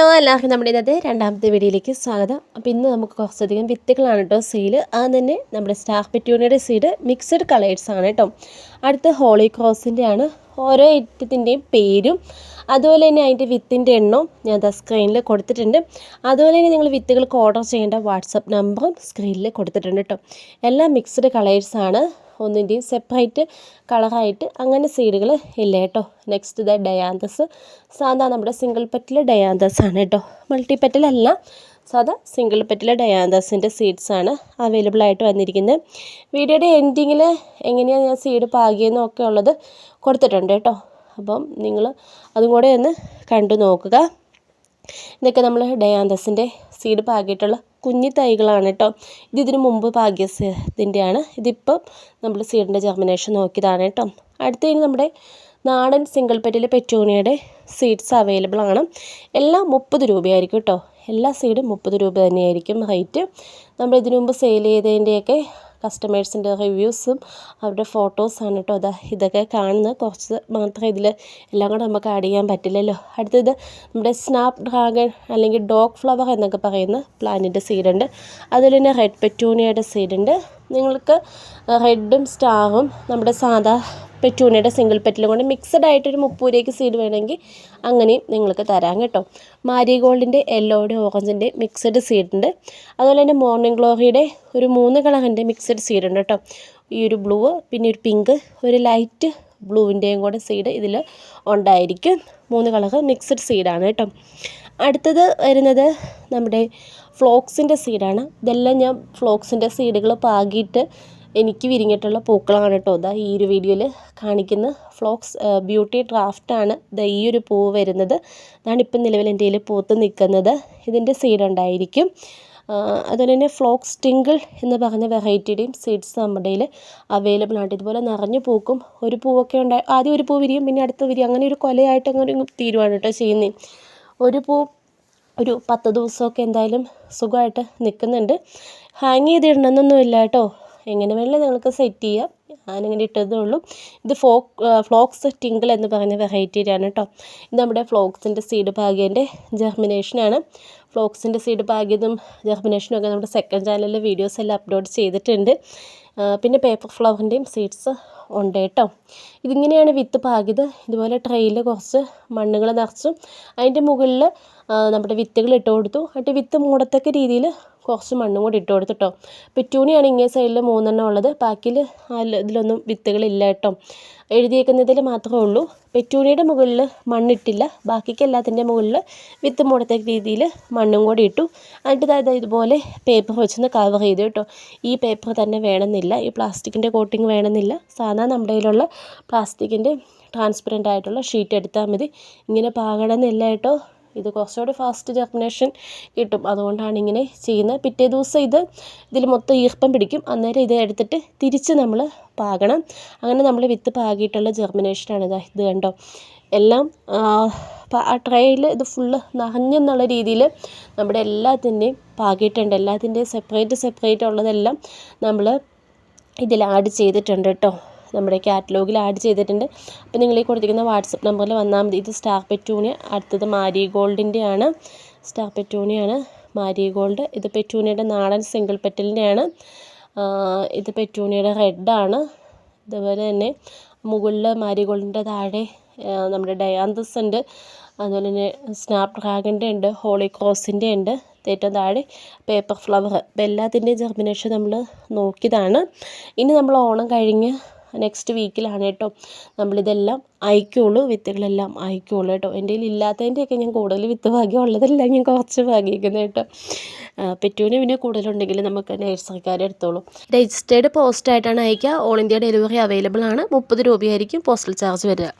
Hello എല്ലാവർക്കും നമ്മുടെ ഇന്നത്തെ രണ്ടാമത്തെ വീഡിയോയിലേക്ക് സ്വാഗതം. അപ്പോൾ ഇന്ന് നമുക്ക് കുറച്ചധികം വിത്തുകളാണ് കേട്ടോ സീൽ അത് തന്നെ നമ്മുടെ സ്റ്റാർ പെറ്റ്യൂണിയുടെ സീഡ് മിക്സഡ് കളേഴ്സ് ആണ് കേട്ടോ അടുത്ത ഹോളി ക്രോസിന്റെ ആണ് ഓരോ ഐറ്റത്തിന്റെയും പേരും അതുപോലെ തന്നെ അതിന്റെ വിത്തിന്റെ എണ്ണവും ഞാൻ ദ സ്ക്രീനിൽ കൊടുത്തിട്ടുണ്ട്. അതുപോലെ തന്നെ നിങ്ങൾ വിത്തുകൾക്ക് ഓർഡർ ചെയ്യേണ്ട വാട്സപ്പ് നമ്പറും സ്ക്രീനിൽ കൊടുത്തിട്ടുണ്ട് കേട്ടോ എല്ലാം മിക്സ്ഡ് കളേഴ്സാണ് ഒന്നിന്റെയും സെപ്പറേറ്റ് കളറായിട്ട് അങ്ങനെ സീഡുകൾ ഇല്ല കേട്ടോ നെക്സ്റ്റ് ദ ഡയാന്തസ് സാധാ നമ്മുടെ സിംഗിൾ പെറ്റിൽ ഡയാന്തസ് ആണ് കേട്ടോ മൾട്ടി പെറ്റലല്ല സാധാ സിംഗിൾ പെറ്റിലെ ഡയാന്തസിന്റെ സീഡ്സാണ് അവൈലബിൾ ആയിട്ട് വന്നിരിക്കുന്നത് വീഡിയോയുടെ എൻഡിങ്ങിൽ എങ്ങനെയാണ് ഞാൻ സീഡ് പാകിയെന്നൊക്കെ ഉള്ളത് കൊടുത്തിട്ടുണ്ട് കേട്ടോ. അപ്പം നിങ്ങൾ അതും കൂടെ ഒന്ന് കണ്ടു നോക്കുക. ഇതൊക്കെ നമ്മൾ ഡയാന്തസിന്റെ സീഡ് പാകിയിട്ടുള്ള കുഞ്ഞി തൈകളാണ് കേട്ടോ. ഇത് ഇതിന് മുമ്പ് പാകിയ ഇതിന്റെയാണ് ഇതിപ്പം നമ്മൾ സീഡിന്റെ ജെർമിനേഷൻ നോക്കിയതാണ് കേട്ടോ. അടുത്തതിന് നമ്മുടെ നാടൻ സിംഗിൾ പെറ്റിലെ പെറ്റൂണിയുടെ സീഡ്സ് അവൈലബിൾ ആണ്. എല്ലാം മുപ്പത് രൂപയായിരിക്കും കേട്ടോ. എല്ലാ സൈഡും മുപ്പത് രൂപ തന്നെയായിരിക്കും റേറ്റ് നമ്മൾ ഇതിനു മുമ്പ് സെയിൽ ചെയ്തതിന്റെയൊക്കെ കസ്റ്റമേഴ്സിന്റെ റിവ്യൂസും അവരുടെ ഫോട്ടോസാണ് കേട്ടോ അതാ ഇതൊക്കെ കാണുന്നത്. കുറച്ച് മാത്രം ഇതിൽ എല്ലാം കൂടെ നമുക്ക് ആഡ് ചെയ്യാൻ പറ്റില്ലല്ലോ. അടുത്തത് നമ്മുടെ സ്നാപ്പ് ഡ്രാഗൺ അല്ലെങ്കിൽ ഡോഗ് ഫ്ലവർ എന്നൊക്കെ പറയുന്ന പ്ലാന്റിന്റെ സീഡുണ്ട് അതുപോലെ തന്നെ റെഡ് പെറ്റൂണിയയുടെ സീഡുണ്ട് നിങ്ങൾക്ക് റെഡും സ്റ്റാറും നമ്മുടെ സാധാ പെറ്റൂണിയുടെ സിംഗിൾ പെറ്റിലും കൊണ്ട് മിക്സഡ് ആയിട്ടൊരു മുപ്പത് സീഡ് വേണമെങ്കിൽ അങ്ങനെയും നിങ്ങൾക്ക് തരാം കേട്ടോ. മാരിഗോൾഡിന്റെ യെല്ലോയുടെ ഓറഞ്ചിന്റെ മിക്സഡ് സീഡ് ഉണ്ട്. അതുപോലെ തന്നെ മോർണിംഗ് ഗ്ലോറിയുടെ ഒരു മൂന്ന് കളറിന്റെ മിക്സഡ് സീഡ് ഉണ്ട് കേട്ടോ. ഈ ഒരു ബ്ലൂ പിന്നെ ഒരു പിങ്ക് ഒരു ലൈറ്റ് ബ്ലൂവിന്റെയും കൂടെ സീഡ് ഇതിൽ ഉണ്ടായിരിക്കും. മൂന്ന് കളർ മിക്സഡ് സീഡാണ് കേട്ടോ. അടുത്തത് വരുന്നത് നമ്മുടെ ഫ്ലോക്സിന്റെ സീഡാണ്. ഇതെല്ലാം ഞാൻ ഫ്ലോക്സിന്റെ സീഡുകൾ പാകിയിട്ട് എനിക്ക് വിരിഞ്ഞിട്ടുള്ള പൂക്കളാണ് കേട്ടോ. ഇതാ ഈ ഒരു വീഡിയോയിൽ കാണിക്കുന്ന ഫ്ലോക്സ് ബ്യൂട്ടി ഡ്രാഫ്റ്റാണ് ഇതാ ഈ ഒരു പൂവ് വരുന്നത്. അതാണ് ഇപ്പം നിലവിൽ എന്റെ കയ്യിൽ പൂത്ത് നിൽക്കുന്നത്. ഇതിന്റെ സീഡ് ഉണ്ടായിരിക്കും. അതുപോലെ തന്നെ ഫ്ലോക്സ് ടിങ്കിൾ എന്ന് പറഞ്ഞ വെറൈറ്റിയുടെയും സീഡ്സ് നമ്മുടെ കയ്യിൽ അവൈലബിൾ ആണ്. ഇതുപോലെ നിറഞ്ഞു പൂക്കും ഒരു പൂവൊക്കെ ഉണ്ടായി. ആദ്യം ഒരു പൂ വിരിയും പിന്നെ അടുത്ത വിരിയും. അങ്ങനെ ഒരു കൊലയായിട്ട് അങ്ങനെ തീരുവാണ് കേട്ടോ ചെയ്യുന്നത്. ഒരു പൂ ഒരു പത്ത് ദിവസമൊക്കെ എന്തായാലും സുഖമായിട്ട് നിൽക്കുന്നുണ്ട്. ഹാങ് ചെയ്തിടണമെന്നൊന്നും ഇല്ല കേട്ടോ. എങ്ങനെ വേണമെങ്കിലും നിങ്ങൾക്ക് സെറ്റ് ചെയ്യാം. ഞാനിങ്ങനെ ഇട്ടതേ ഉള്ളൂ. ഇത് ഫോക്ക് ഫ്ലോക്സ് ടിങ്കിൾ എന്ന് പറയുന്ന വെറൈറ്റിയിലാണ് കേട്ടോ. ഇത് നമ്മുടെ ഫ്ലോക്സിന്റെ സീഡ് പാകിയതിന്റെ ജെർമിനേഷനാണ് ഫ്ലോക്സിന്റെ സീഡ് പാകിയതും ജെർമിനേഷനും ഒക്കെ നമ്മുടെ സെക്കൻഡ് ചാനലിലെ വീഡിയോസ് എല്ലാം അപ്ലോഡ് ചെയ്തിട്ടുണ്ട്. പിന്നെ പേപ്പർ ഫ്ലവറിന്റെയും സീഡ്സ് ഉണ്ട് കേട്ടോ. ഇതിങ്ങനെയാണ് വിത്ത് പാകിയത്. ഇതുപോലെ ട്രെയിൽ കുറച്ച് മണ്ണുകൾ നിറച്ചും അതിന്റെ മുകളിൽ നമ്മുടെ വിത്തുകൾ ഇട്ട് കൊടുത്തു. എന്നിട്ട് വിത്ത് മൂടത്തക്ക രീതിയിൽ കുറച്ച് മണ്ണും കൂടി ഇട്ട് കൊടുത്തു കൊടുത്തിട്ടോ പെറ്റൂണിയാണ് ഇങ്ങേ സൈഡിൽ മൂന്നെണ്ണം ഉള്ളത്. ബാക്കിയിൽ ഇതിലൊന്നും വിത്തുകളില്ല കേട്ടോ എഴുതിയേക്കുന്നതിൽ മാത്രമേ ഉള്ളൂ. പെറ്റൂണിയുടെ മുകളിൽ മണ്ണിട്ടില്ല. ബാക്കിക്ക് എല്ലാത്തിന്റെ മുകളിൽ വിത്ത് മൂടത്തക്ക രീതിയിൽ മണ്ണും കൂടി ഇട്ടു. എന്നിട്ട് അതായത് ഇതുപോലെ പേപ്പർ വെച്ചൊന്ന് കവർ ചെയ്തു കേട്ടോ ഈ പേപ്പർ തന്നെ വേണമെന്നില്ല. ഈ പ്ലാസ്റ്റിക്കിന്റെ കോട്ടിങ് വേണമെന്നില്ല. സാധാ നമ്മുടെ കയ്യിലുള്ള പ്ലാസ്റ്റിക്കിന്റെ ട്രാൻസ്പെറന്റ് ആയിട്ടുള്ള ഷീറ്റ് എടുത്താൽ മതി. ഇങ്ങനെ പാകണമെന്നില്ല കേട്ടോ ഇത് കുറച്ചുകൂടി ഫാസ്റ്റ് ജെർമിനേഷൻ കിട്ടും. അതുകൊണ്ടാണ് ഇങ്ങനെ ചെയ്യുന്നത്. പിറ്റേ ദിവസം ഇത് ഇതിൽ മൊത്തം ഈർപ്പം പിടിക്കും. അന്നേരം ഇത് എടുത്തിട്ട് തിരിച്ച് നമ്മൾ പാകണം. അങ്ങനെ നമ്മൾ വിത്ത് പാകിയിട്ടുള്ള ജെർമിനേഷനാണ് ഇത് ഇത് കണ്ടോ? എല്ലാം ആ ട്രേയിൽ ഇത് ഫുള്ള് നിറഞ്ഞെന്നുള്ള രീതിയിൽ നമ്മുടെ എല്ലാത്തിന്റെയും പാകിയിട്ടുണ്ട്. എല്ലാത്തിന്റെയും സെപ്പറേറ്റ് സെപ്പറേറ്റ് ഉള്ളതെല്ലാം നമ്മൾ ഇതിൽ ആഡ് ചെയ്തിട്ടുണ്ട് കേട്ടോ നമ്മുടെ കാറ്റലോഗിൽ ആഡ് ചെയ്തിട്ടുണ്ട്. അപ്പോൾ നിങ്ങൾ ഈ കൊടുത്തിരിക്കുന്ന വാട്സപ്പ് നമ്പറിൽ വന്നാൽ മതി. ഇത് സ്റ്റാർ പെറ്റൂണിയ അടുത്തത് മാരി ഗോൾഡിന്റെയാണ്. സ്റ്റാർ പെറ്റൂണിയാണ് മാരി ഗോൾഡ്. ഇത് പെറ്റൂണിയുടെ നാടൻ സിംഗിൾ പെറ്റലിന്റെയാണ്. ഇത് പെറ്റൂണിയുടെ റെഡാണ്. അതുപോലെ തന്നെ മുകളിൽ മാരി ഗോൾഡിന്റെ താഴെ നമ്മുടെ ഡയാന്തസ് ഉണ്ട്. അതുപോലെ തന്നെ സ്നാപ് ഡ്രാഗന്റെ ഉണ്ട് ഹോളി ക്രോസിന്റെ ഉണ്ട് ഏറ്റവും താഴെ പേപ്പർ ഫ്ലവർ. അപ്പോൾ എല്ലാത്തിന്റെയും ജെർമിനേഷൻ നമ്മൾ നോക്കിയതാണ്. ഇനി നമ്മൾ ഓണം കഴിഞ്ഞ് നെക്സ്റ്റ് വീക്കിലാണ് കേട്ടോ. നമ്മളിതെല്ലാം അയക്കുള്ളൂ വിത്തുകളെല്ലാം അയക്കുള്ളൂ കേട്ടോ. എന്റെ കയ്യിൽ ഇല്ലാത്തതിന്റെയൊക്കെ ഞാൻ കൂടുതൽ വിത്ത് ഭാഗ്യം ഉള്ളതെല്ലാം ഞാൻ കുറച്ച് ഭാഗ്യിക്കുന്നത് കേട്ടോ. പെറ്റൂന് പിന്നെ കൂടുതലുണ്ടെങ്കിൽ നമുക്ക് നേഴ്സറിക്കാരെ എടുത്തോളൂ. രജിസ്റ്റേർഡ് പോസ്റ്റായിട്ടാണ് അയക്കുക ഓൾ ഇന്ത്യ ഡെലിവറി അവൈലബിൾ ആണ്. മുപ്പത് രൂപയായിരിക്കും പോസ്റ്റൽ ചാർജ് വരിക.